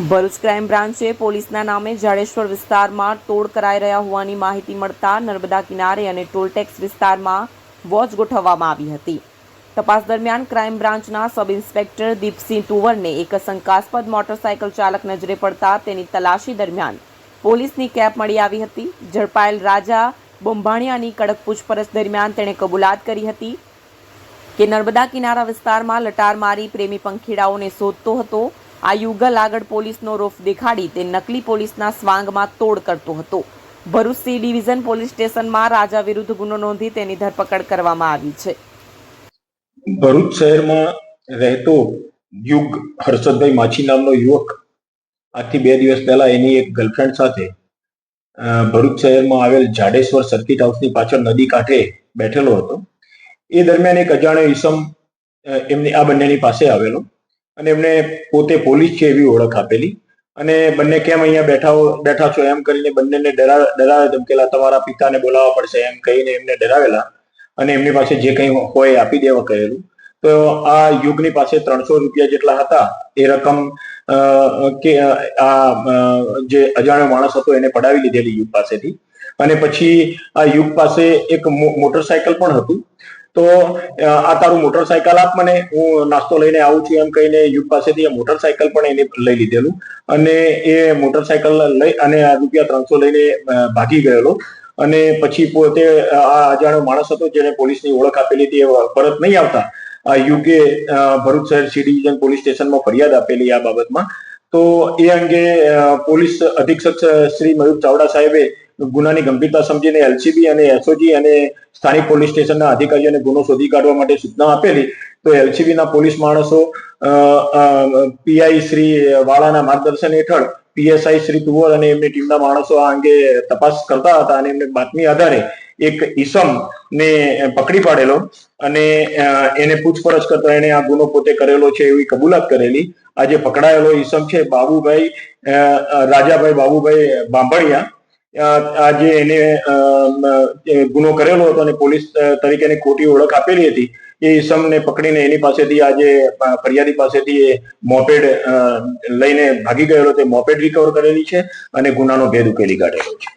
Bharuch crime બ્રાન્ચે પોલીસના નામે જાડેશ્વર વિસ્તારમાં તોડ કરાઈ રહ્યા હોવાની માહિતી મળતા નર્મદા કિનારે અને ટોલટેક્સ વિસ્તારમાં વોચ ગોઠવવામાં આવી હતી. તપાસ દરમિયાન ક્રાઇમ બ્રાન્ચના સબ ઇન્સ્પેક્ટર દીપસિંહ તુવરને એક શંકાસ્પદ મોટરસાયકલ ચાલક નજરે પડતા તેની તલાશી દરમિયાન પોલીસની કેપ મળી આવી હતી. ઝડપાયેલ રાજા બોંભાણિયાની કડક પૂછપરછ દરમિયાન તેણે કબૂલાત કરી હતી કે નર્મદા કિનારા વિસ્તારમાં લટાર મારી પ્રેમી પંખીડાઓને શોધતો હતો આ યુગલ આગળ પોલીસનો રોફ દેખાડી તે નકલી પોલીસના સ્વાંગમાં તોડ કરતો હતો. ભરૂચ સી ડિવિઝન પોલીસ સ્ટેશનમાં રાજા વિરુદ્ધ ગુનો નોંધી તેની ધરપકડ કરવામાં આવી છે. ભરૂચ શહેરમાં રહેતો યુગ હર્ષદભાઈ માછી નામનો યુવક આજથી બે દિવસ પહેલા એની એક ગર્લફ્રેન્ડ સાથે ભરૂચ શહેરમાં આવેલ જાડેશ્વર સર્કિટ હાઉસની પાછળ નદી કાંઠે બેઠેલો હતો. એ દરમિયાન એક અજાણ્યો ઈસમ એમની આ બંનેની પાસે આવેલો. અને એમને પોતે પોલીસ છે એવી ઓળખ આપેલી. અને બંને કેમ અહીંયા બેઠા બેઠા છો એમ કરીને બંનેને ડરા, ડરાવે ધમકેલા, તમારા પિતાને બોલાવવા પડશે એમ કહીને એમને ડરાવેલા. અને એમની પાસે જે કંઈ હોય આપી દેવા કહેલું. તો આ યુગની પાસે ત્રણસો રૂપિયા જેટલા હતા, એ રકમ કે આ જે અજાણ્યો માણસ હતો એને પડાવી લીધેલી યુગ પાસેથી. અને પછી આ યુગ પાસે એક મોટરસાયકલ પણ હતું. તો આ તારું મોટરસાયકલ આપ મને, હું નાસ્તો લઈને આવું છું એમ કહીને યુગ પાસેથી એ મોટરસાયકલ પણ એને લઈ લીધેલું. અને એ મોટરસાયકલ લઈ, અને રૂપિયા ત્રણસો લઈને ભાગી ગયેલો. અને પછી પોતે આ અજાણ્યો માણસ હતો જેને પોલીસની ઓળખ આપેલી હતી, એ પરત નહીં આવતા. આ યુગે ભરૂચ શહેર સી ડિવિઝન પોલીસ સ્ટેશનમાં ફરિયાદ આપેલી આ બાબતમાં. તો એ અંગે પોલીસ અધિક્ષક શ્રી મયુર ચાવડા સાહેબે ગુનાની ગંભીરતા સમજીને એલસીબી અને એસઓજી અને સ્થાનિક પોલીસ સ્ટેશનના અધિકારીઓને ગુનો શોધી કાઢવા માટે સૂચના આપેલી, તો એલસીબીના પોલીસ માણસો પીઆઈ શ્રી વાળાના માર્ગદર્શન હેઠળ પીએસઆઈ શ્રી તુવર અને એમની ટીમના માણસો આ અંગે તપાસ કરતા હતા અને એમને બાતમી આધારે એક ઈસમ ને પકડી પાડેલો અને એને પૂછપરછ કરતા એને આ ગુનો પોતે કરેલો છે એવી કબૂલાત કરેલી. આજે પકડાયેલો ઈસમ છે બાબુભાઈ રાજાભાઈ બાબુભાઈ બાંભણિયા. અ, આ જે એને ગુનો કરેલો હતો અને પોલીસ તરીકેની ખોટી ઓળખ આપેલી હતી એ ઈસમને પકડીને એની પાસેથી આજે ફરિયાદી પાસેથી એ મોપેડ લઈને ભાગી ગયેલો તે મોપેડ રિકવર કરેલી છે અને ગુનાનો ભેદ ઉકેલી કાઢેલો છે.